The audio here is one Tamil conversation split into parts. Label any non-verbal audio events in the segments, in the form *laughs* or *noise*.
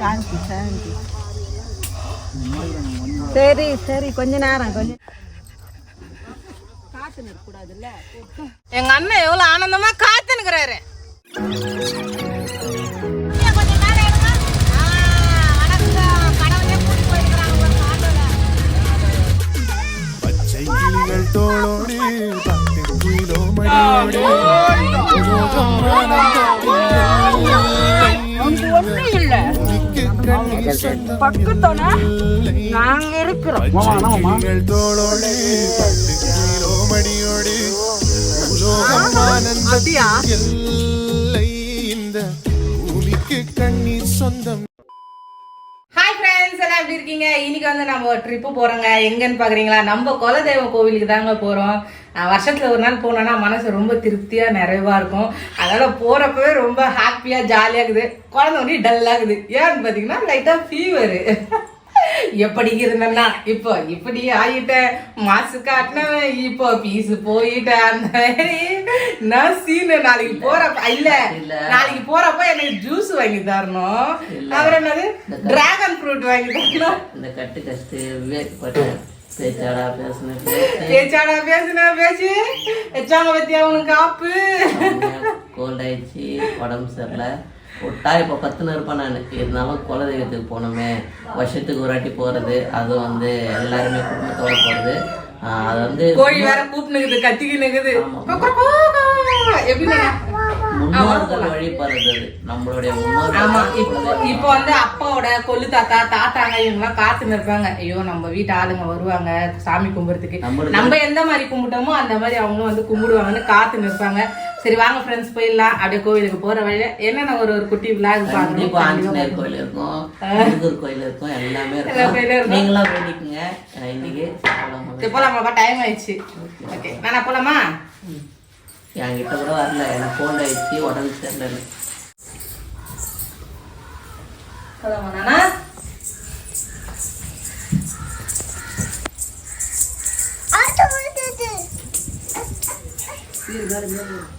தேங்க்யூ தேங்க்யூ சரி சரி கொஞ்ச நேரம் கொஞ்சம் காத்து எங்க அண்ணன் எவ்வளவு ஆனந்தமா காத்துனுக்குறாரு பச்சை கிளிகள் தோளோடு பத்து கிலோ மணியோடு உலோகம் பக்கத்தோட நாங்க இருக்கிறோம். எல்லை இந்த பூமிக்கு கண்ணீர் சொந்தம். எல்லாம் எப்படி இருக்கீங்க? இன்னைக்கு வந்து நம்ம ட்ரிப்பு போறோங்க. எங்கன்னு பாக்குறீங்களா? நம்ம குலதெய்வ கோவிலுக்கு தாங்க போறோம். வருஷத்தில் வருஷத்துல ஒரு நாள் போனோம்னா மனசு ரொம்ப திருப்தியா நிறைவா இருக்கும். அதனால போறப்பவே ரொம்ப ஹாப்பியா ஜாலியாக இருக்குது. குழந்தை ஒண்ணு டல்லா இருக்குது. ஏன்னு பாத்தீங்கன்னா லைட்டா ஃபீவர் *laughs* எப்படி இருந்தேன்னா இப்போ இப்படி ஆகிட்டேன் மாசு காட்டினவன் இப்போ பீஸ் போயிட்டேன் அந்த மாதிரி. நான் சீனு நாளைக்கு போறப்ப இல்ல நாளைக்கு போறப்ப எனக்கு ஜூஸ் வாங்கி தரணும். அப்புறம் என்னது? டிராகன் ஃப்ரூட் வாங்கி தரணும். இந்த கட்டு கஷ்டு விவேக் பேச்சாடா பேச்சாடா பேசுன பேச்சு. வச்சாங்க பத்தியா உனக்கு ஆப்பு கோல்ட் ஆயிடுச்சு உடம்பு சரியில்லை. விட்டா இப்போ பத்துன்னு இருப்பேன் நான். இருந்தாலும் குலதெய்வத்துக்கு போனோமே. வருஷத்துக்கு ஒரு வாட்டி போகிறது அதுவும் வந்து எல்லாருமே குடும்பத்தோட போகிறது அது வந்து கோழி வேற கூப்பினுக்குது கத்திக்கினுக்குது முன்னோர்கள் வழிபடுறது அது. நம்மளுடைய முன்னோர்கள் இப்போ வந்து அப்பாவோட கொள்ளு தாத்தா தாத்தாங்க இவங்கெல்லாம் காத்துன்னு இருப்பாங்க ஐயோ நம்ம வீட்டு ஆளுங்க வருவாங்க சாமி கும்பிடுறதுக்கு நம்ம எந்த மாதிரி கும்பிட்டோமோ அந்த மாதிரி அவங்களும் வந்து கும்பிடுவாங்கன்னு காத்துன்னு இருப்பாங்க சரி வாங்க ஃப்ரெண்ட்ஸ் போயிடலாம். அப்படியே கோவிலுக்கு போற வழியில என்னென்ன ஒரு ஒரு குட்டி விழாக் கண்டிப்பா ஆஞ்சநேயர் கோயில் இருக்கும். முருகர் கோயில் இருக்கும். எல்லாமே இருக்கும். நீங்களும் வேண்டிக்குங்க. இன்னைக்கு போலாமாப்பா டைம் ஆயிடுச்சு. ஓகே. நானா போலாமா? என்கிட்ட கூட வரல. எனக்கு கோல்ட் ஆயிடுச்சு. உடம்பு சரியில்லை. போலாமா நானா? அம்மா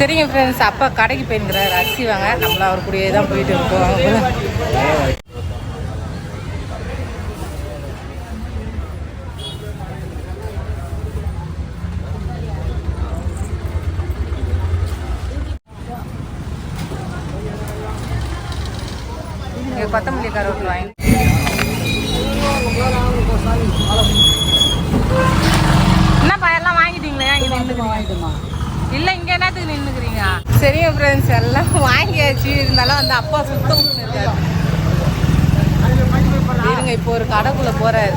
சரிங்க ஃப்ரெண்ட்ஸ் அப்பா கடைக்கு போயிருக்கிறார். அரிசி வாங்க. நம்மள அவர் கூடயே தான் போயிட்டு இருக்கோம் அவங்க இங்கே கொத்தமல்லி கருவேப்பிலை வாங்கி என்னப்பா எல்லாம் வாங்கிட்டீங்களே இங்கே நின்றுக்கிறீங்க இல்லை இங்கே என்னத்துக்கு நின்றுக்கிறீங்க சரிங்க ஃப்ரெண்ட்ஸ் எல்லாம் வாங்கியாச்சு. இருந்தாலும் வந்து அப்பா சுத்தம் இருங்க இப்போ ஒரு கடைக்குள்ள போறாரு.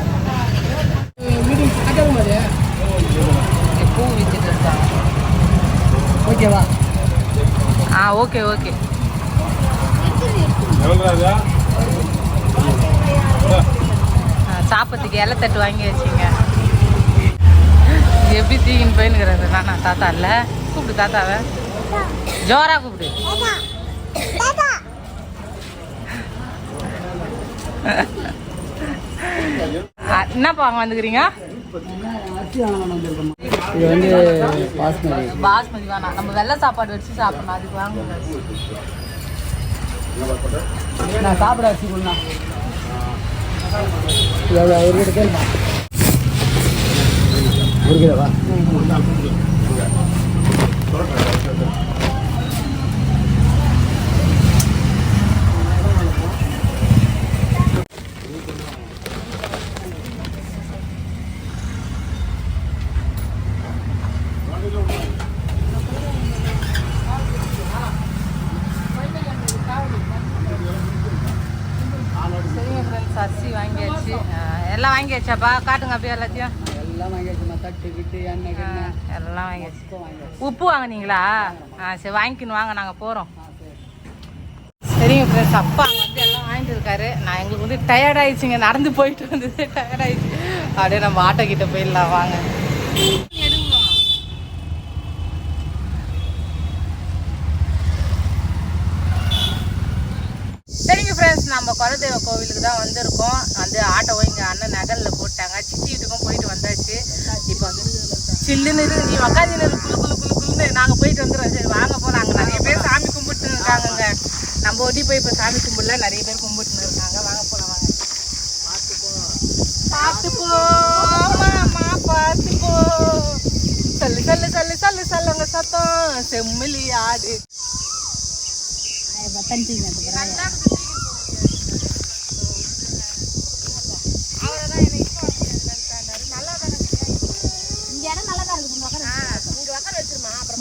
பூ வித்துட்டு இருக்காங்க. ஓகேவா? ஆ ஓகே ஓகே. ஆ, சாப்பத்துக்கு இலை தட்டு வாங்கி வச்சுங்க. எப்படி தீங்கின்னு போயின்னுக்கிறாரு நானா தாத்தா இல்ல. கூப்பிடு தாத்தாவை. ஜோரா கூப்பிடு. என்னப்பா அங்க வந்துக்கிறீங்க? இது வந்து பாஸ்மதி. பாஸ்மதி வேணாம் நம்ம வெள்ளை சாப்பாடு வச்சு சாப்பிடணும் அதுக்கு வாங்க. நான் சாப்பிட கொடுண்ணா எவ்வளோ ஒரு கிலோ கேளுமா ஒரு கிலோவா சரிங்க ஃப்ரெண்ட்ஸ் அரிசி வாங்கியாச்சு ஆ, எல்லாம் வாங்கியாச்சாப்பா காட்டுங்க அப்படியே எல்லாத்தையும். எல்லாம் வாங்கியாச்சுமா தட்டு கிட்டு எண்ணெய் எல்லாம் வாங்கியாச்சு. உப்பு வாங்குனீங்களா? ஆ சரி வாங்கிக்கணும் வாங்க நாங்கள் போகிறோம் சரிங்க ஃப்ரெண்ட்ஸ் அப்பா அங்கே வந்து எல்லாம் வாங்கிட்டு இருக்காரு. நான் எங்களுக்கு வந்து டயர்ட் ஆயிடுச்சுங்க நடந்து போயிட்டு வந்தது டயர்ட் ஆயிடுச்சு. அப்படியே நம்ம ஆட்டோ கிட்ட போயிடலாம் வாங்க சரிங்க ஃப்ரெண்ட்ஸ் நம்ம குலதெய்வ கோவிலுக்கு தான் வந்திருக்கோம். வந்து ஆட்டோவை இங்கே அண்ணன் நகலில் போட்டாங்க. சித்தி வீட்டுக்கும் போயிட்டு வந்தாச்சு. இப்போ வந்து சில்லுன்னு இருக்கு நீ உக்காந்து குளு குளு குளு குளுன்னு நாங்கள் போயிட்டு வந்துடுறோம். சரி வாங்க போகலாம் அங்கே. நிறைய பேர் சாமி கும்பிட்டு இருக்காங்கங்க நம்ம ஒட்டி போய் இப்போ சாமி கும்பிடல. நிறைய பேர் கும்பிட்டுன்னு இருக்காங்க. வாங்க போகலாம் வாங்க. பார்த்து போ. மாமா பார்த்து போ. சல்லு சல்லு சல்லு சல்லு சல்லுங்க சத்தம். செம்மலி ஆடு.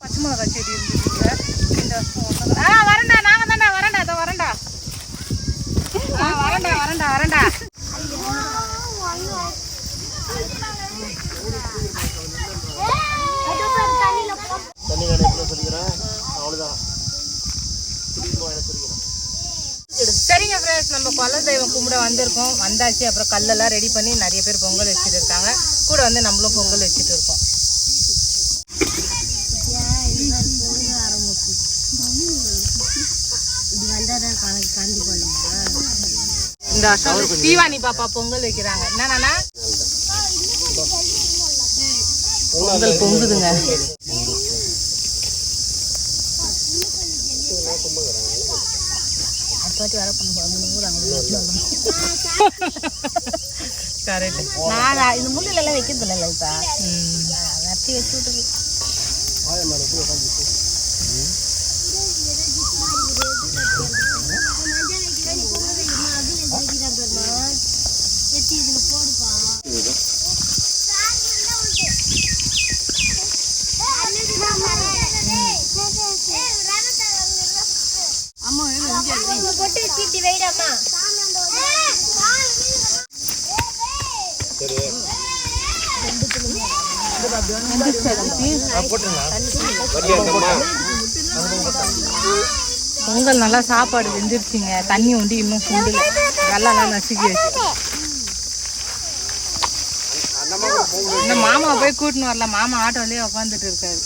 பச்சை மிளகா செடி இருந்துச்சுங்க இந்த வருஷம் ஒண்ணு ஆ வரேன்டா நாங்க தான்டா வரேன்டா இதோ வரேன்டா ஆ வரேன்டா வரேன்டா வரேன்டா சரிங்க ஃப்ரெண்ட்ஸ் நம்ம குல தெய்வம் கும்பிட வந்திருக்கோம். வந்தாச்சு. அப்புறம் கல்லெல்லாம் ரெடி பண்ணி நிறைய பேர் பொங்கல் வச்சுட்டு இருக்காங்க. கூட வந்து நம்மளும் பொங்கல் வச்சுட்டு இருக்கோம். இந்த வருஷம் தீவானி பாப்பா பொங்கல் வைக்கிறாங்க. என்னன்னா பொங்கல் பொங்குதுங்க. *laughs* கரெக்ட். நான் இந்த முள்ளில எல்லாம் வைக்கிறது இல்லை லைட்டா வெட்டி வச்சு விட்டு பொங்கல் நல்லா சாப்பாடு வெந்துருச்சுங்க. தண்ணி உண்டி இன்னும் சுண்டல வெள்ளம் நசுக்கி வச்சு இந்த மாமா போய் கூட்டின்னு வரல. மாமா ஆட்டோலயே உட்காந்துட்டு இருக்காரு.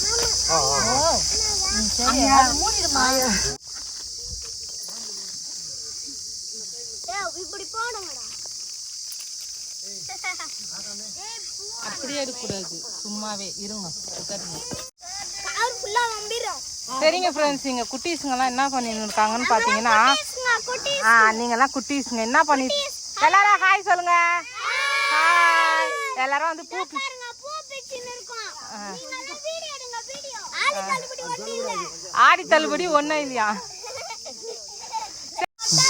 அப்படியே எடுக்கக்கூடாது சும்மாவே இருங்க. சரிங்க ஃப்ரெண்ட்ஸ் இங்க குட்டீஸுங்கெல்லாம் என்ன பண்ணிட்டு இருக்காங்கன்னு பாத்தீங்கன்னா ஆ நீங்கெல்லாம் குட்டீஸுங்க. என்ன பண்ணி எல்லாரும் ஹாய் சொல்லுங்க. ஹாய் எல்லாரும் வந்து பூ. ஆடி தள்ளுபடி ஒன்றும் இல்லையா? *laughs*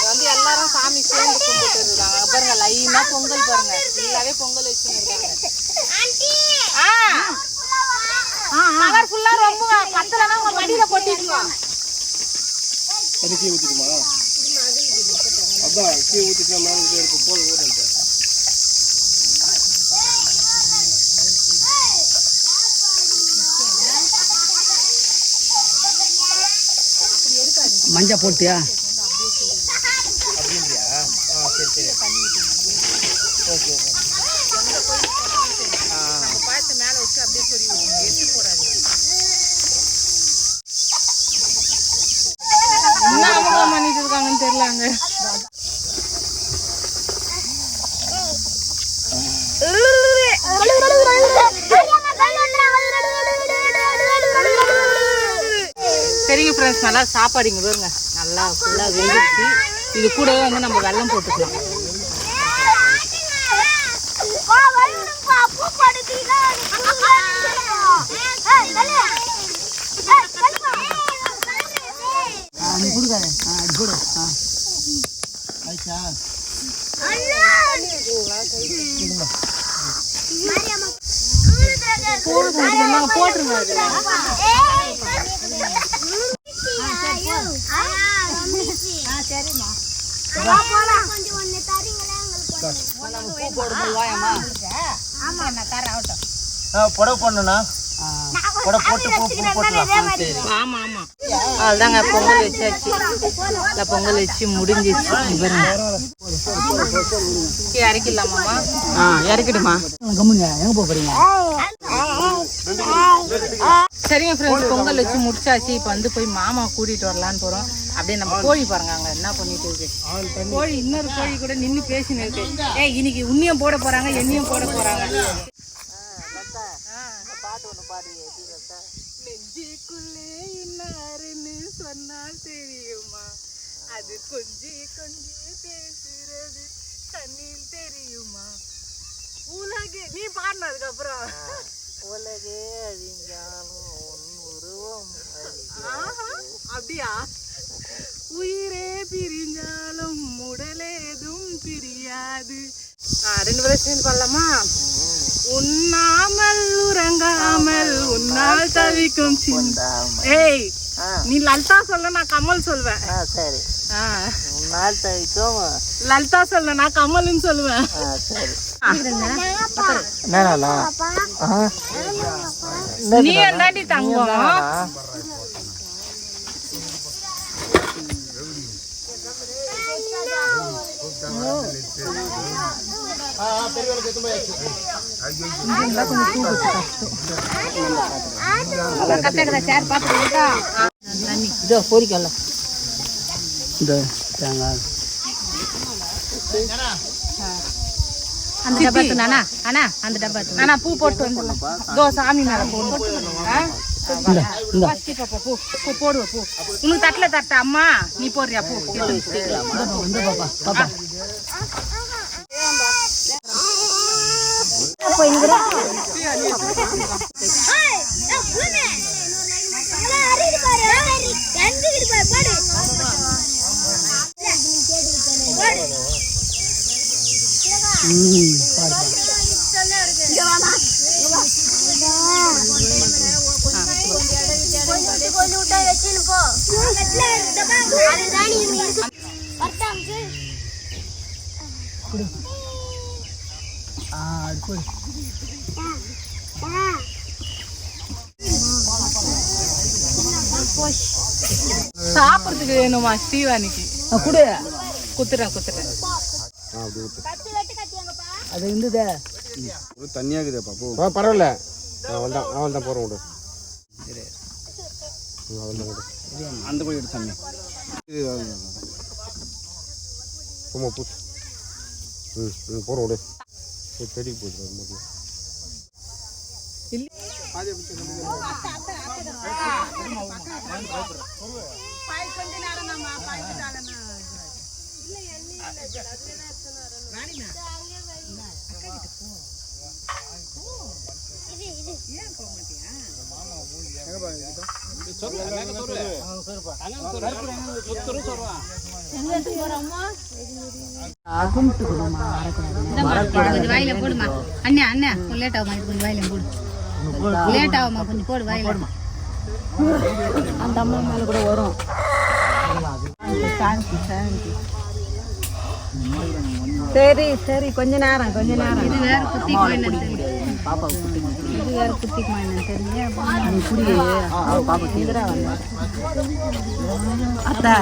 வந்து எல்லாரும் சாமி சேர்ந்து கும்பிட்டு இருக்காங்க. பாருங்க லைனா பொங்கல் பாருங்க. ஃபுல்லாவே பொங்கல் வச்சுருக்காங்க கவர் ஃபுல்லா ரொம்ப கத்தலனா உங்க மடியில கொட்டிடுங்க அதுக்கே ஊற்றிக்குமா அதான் கீழே ஊற்றிட்டா மேலே எடுத்து போது ஊறன்ட்டு மஞ்சள் போட்டியா பார்த்து மேல வச்சு அப்படியே சொருவி எடுத்து போடாது என்ன அவங்க பண்ணிட்டு இருக்காங்கன்னு தெரியல அங்க சரிங்க ஃப்ரெண்ட்ஸ் நல்லா சாப்பாடு இங்கே பாருங்க நல்லா ஃபுல்லாக வெந்துச்சு இது கூடவே வந்து நம்ம வெள்ளம் போட்டுக்கலாம் ஆ போட்டுருங்க அது. பூ போடும்போது வாயம்மா புடவை பண்ணணும்ண்ணா புடவை போட்டு பூ பூ போட்டுலாம் சரி. ஆமா ஆமா. அதுதாங்க பொங்கல் வச்சாச்சு. இல்லை பொங்கல் வச்சு முடிஞ்சிச்சு. இறக்கிடலாமாம்மா? ஆ இறக்கிடுமா? கம்முங்க எங்கே போக போகிறீங்க சரிங்க ஃப்ரெண்ட்ஸ் பொங்கல் வச்சு முடிச்சாச்சு. இப்போ வந்து போய் மாமா கூட்டிட்டு வரலான்னு போறோம். அப்படியே நம்ம கோழி பாருங்க அங்க என்ன பண்ணிட்டு இருக்கு. கோழி இன்னொரு கோழி கூட நின்று பேசின்னு இருக்கு. ஏய் இன்னைக்கு உன்னியும் போட போறாங்க என்னையும் போட போறாங்க. நெஞ்சுக்குள்ளே இன்னாருன்னு சொன்னால் தெரியுமா? அது கொஞ்சி கொஞ்சி பேசுறது கண்ணில் தெரியுமா? உலகு நீ பாடினதுக்கு அப்புறம். உலகே அழிஞ்சாலும் உன் உருவம் அப்படியா? உயிரே பிரிஞ்சாலும் உடலேதும் பிரியாது. ரெண்டு பேரும் சேர்ந்து பண்ணலாமா உண்ணாமல் உறங்காமல் உன்னால் தவிக்கும் சின்ன ஏய் நீ லலிதா சொல்ல நான் கமல் சொல்வேன். சரி. ஆ, தவிக்கும் லலிதா சொல்ல நான் கமல்னு சொல்லுவேன். சரி. என்னண்ணா? நீ என்னடி தங்கம். இதோ பொறிக்கல இந்த தேங்காய் அந்த டப்பா அண்ணா அண்ணா அந்த டப்பா ஆனா பூ போட்டு வந்துடலாம் தோ சாமி மேல போட்டு பூ பூ போடுவ பூ. உனக்கு தட்டுல தட்ட அம்மா. நீ போடுறியா பூ? இந்த பாப்பா பாப்பா ம் பாருப்பா ஆ அது போடு சாப்பிடுறதுக்கு வேணுமா ஸ்ரீவாணிக்கு குடு. குத்துறேன் குத்துறேன் அது இருந்ததே. தண்ணியாகுதேப்பா பூ. பரவாயில்ல. அவள் தான் அவள் தான் போகிறோம் விடு அவள் தான் விடு. அந்த போய் எடுத்து சாமி சும்மா பூ. ம் ம் போகிறோம் விடு. சரி, செடிக்கு போயிட்டு அது மட்டும் கொஞ்சம் வாயில போடுமா அண்ணா அண்ணா லேட் ஆகுமா கொஞ்சம் வாயில போடு லேட் ஆகுமா கொஞ்சம் போடு வாயில அந்த அம்மா கூட வரும் சாந்தி சரி சரி. கொஞ்ச நேரம் கொஞ்ச நேரம். இது வேற என்னன்னு தெரியல பாப்பா குட்டி இது வேற என்னன்னு தெரியல நீ குடி பாப்பா கேக்குறா அத்தா.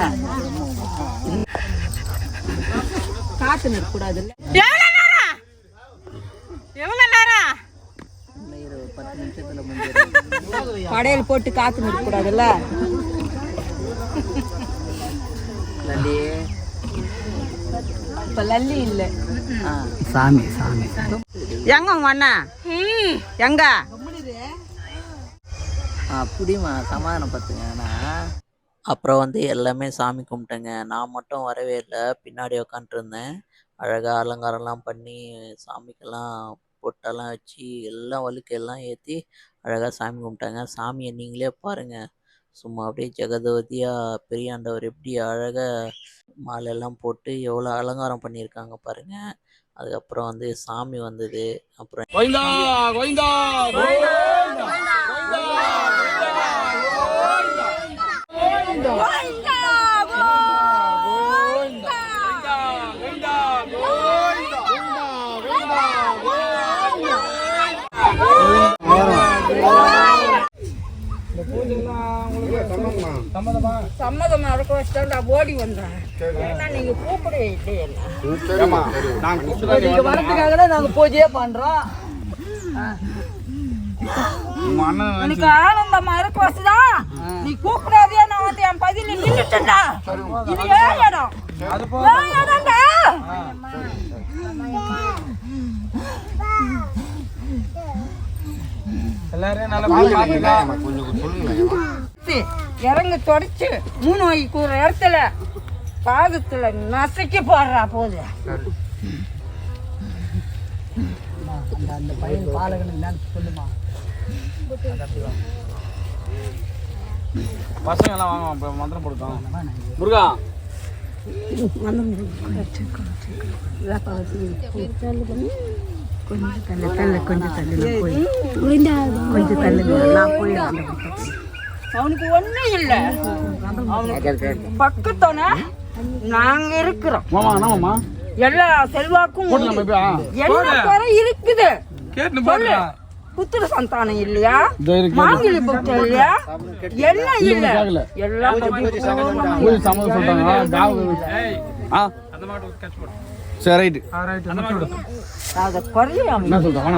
காத்து நிற்கக்கூடாது எவ்வளவு நேரம்? எவ்வளவு நேரம்? பத்து நிமிஷத்துல முடிஞ்சிடும். படையல் போட்டு காத்து நிற்கக்கூடாதுல்ல. லல்லி இப்ப லல்லி இல்ல சாமி சாமி. எங்க உங்க அண்ணன் எங்க? அப்படிமா சமாதானம் பார்த்துங்க அப்புறம் வந்து எல்லாமே சாமி கும்பிட்டேங்க. நான் மட்டும் வரவே இல்லை. பின்னாடி உக்காண்ட்ருந்தேன் அழகாக அலங்காரம்லாம் பண்ணி சாமிக்கெல்லாம் பொட்டெல்லாம் வச்சு எல்லாம் வழுக்கு எல்லாம் ஏற்றி அழகாக சாமி கும்பிட்டாங்க. சாமியை நீங்களே பாருங்கள் சும்மா அப்படியே ஜெகதோதியாக பெரியாண்டவர் எப்படி அழகாக மாலையெல்லாம் போட்டு எவ்வளோ அலங்காரம் பண்ணியிருக்காங்க பாருங்கள் அதுக்கப்புறம் வந்து சாமி வந்தது. அப்புறம் கோவிந்தா கோவிந்தா சம்மதம்? நடக்க வச்சுட்டா ஓடி வந்தேன். நீங்க கூப்பிடவே இல்லையே. நீங்க வரதுக்காக தான் நாங்க பூஜையே பண்றோம். எனக்கு ஆனந்தமா இருக்க வச்சுதான் நீ கூப்பிடாதே நான் வந்து என் பதில நின்றுட்டேன்டா இது ஏன் இடம். ஏன் இடம்டா. இறங்க தொடச்சு மூணு வைக்கு ஒரு இடத்துல பாகத்துல நசுக்கி போடுறா போது. அந்த பையன் பாலகன் சொல்லுமா பசங்க எல்லாம் வாங்க இப்ப மந்திரம் போடுத்தோம் முருகா. கொஞ்சம் தள்ளு தள்ளு கொஞ்சம் தள்ளு கொஞ்சம் தள்ளு நான் போய் அவனுக்கு ஒண்ணும் இல்ல. அவனுக்கு பக்கத்தோன நாங்க இருக்கிறோம். மாமா எல்லா செல்வாக்கும் எல்லா குறை இருக்குது? சொல்லு. புத்திர சந்தானம் இல்லையா. மாங்கிலி புத்தம் இல்லையா? என்ன இல்ல. எல்லாம் சரி ரைட்டு. அத குறையாம என்ன சொல்றேன்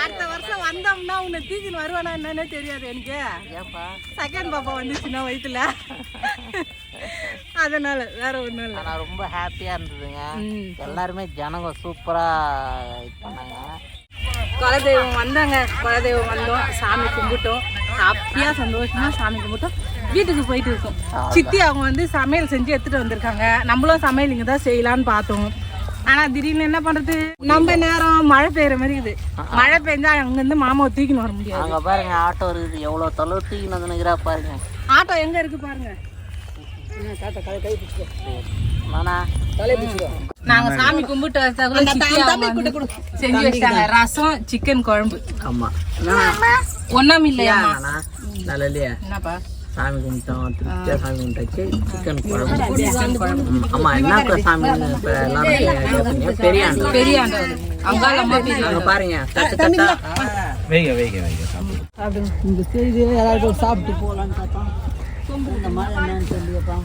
அடுத்த வருஷம் வந்தோம்னா உன்னை தூக்கின்னு வருவானா என்னன்னே தெரியாது எனக்கு. செகண்ட் பாப்பா வந்துச்சுன்னா வயிற்றுல அதனால வேற ஒன்றும் இல்லை. ஆனால் ரொம்ப ஹாப்பியாக இருந்ததுங்க. எல்லாருமே ஜனங்க சூப்பராக இது பண்ணாங்க. குலதெய்வம் வந்தாங்க. குலதெய்வம் வந்தோம். சாமி கும்பிட்டோம். ஹாப்பியா சந்தோஷமா சாமி கும்பிட்டோம். வீட்டுக்கு போயிட்டு இருக்கோம். சித்தி அவங்க வந்து சமையல் செஞ்சு எடுத்துட்டு வந்திருக்காங்க. நம்மளும் சமையல் இங்க தான் செய்யலாம்னு பார்த்தோம். ஆனா திடீர்னு என்ன பண்றது? நம்ம நேரம் மழை பெய்யற மாதிரி இருக்குது. மழை பெஞ்சா அங்க இருந்து மாமாவை தூக்கின்னு வர முடியாது. அங்கே பாருங்க ஆட்டோ இருக்குது. எவ்வளோ தொலைவு தூக்கின்னு வந்து நிற்கிறா பாருங்க. ஆட்டோ எங்க இருக்கு பாருங்க. நானா நாங்க சாமி கும்பிட்டு செஞ்சு வச்சாங்க ரசம் சிக்கன் குழம்பு. ஆமாம் ஒண்ணும் இல்லையா? நல்ல இல்லையா? என்னப்பா? சாமி கும்பிட்டோம். திருப்தியாக சாமி கும்பிட்டாச்சு. சிக்கன் குழம்பு. ஆமா என்ன சாமி எல்லாரும் பெரிய பெரிய அங்கே பாருங்க. தட்டு தட்டா. இந்த செய்தியில யாராவது சாப்பிட்டு பார்த்தோம் இந்த மாதிரி என்னன்னு சொல்லியப்பா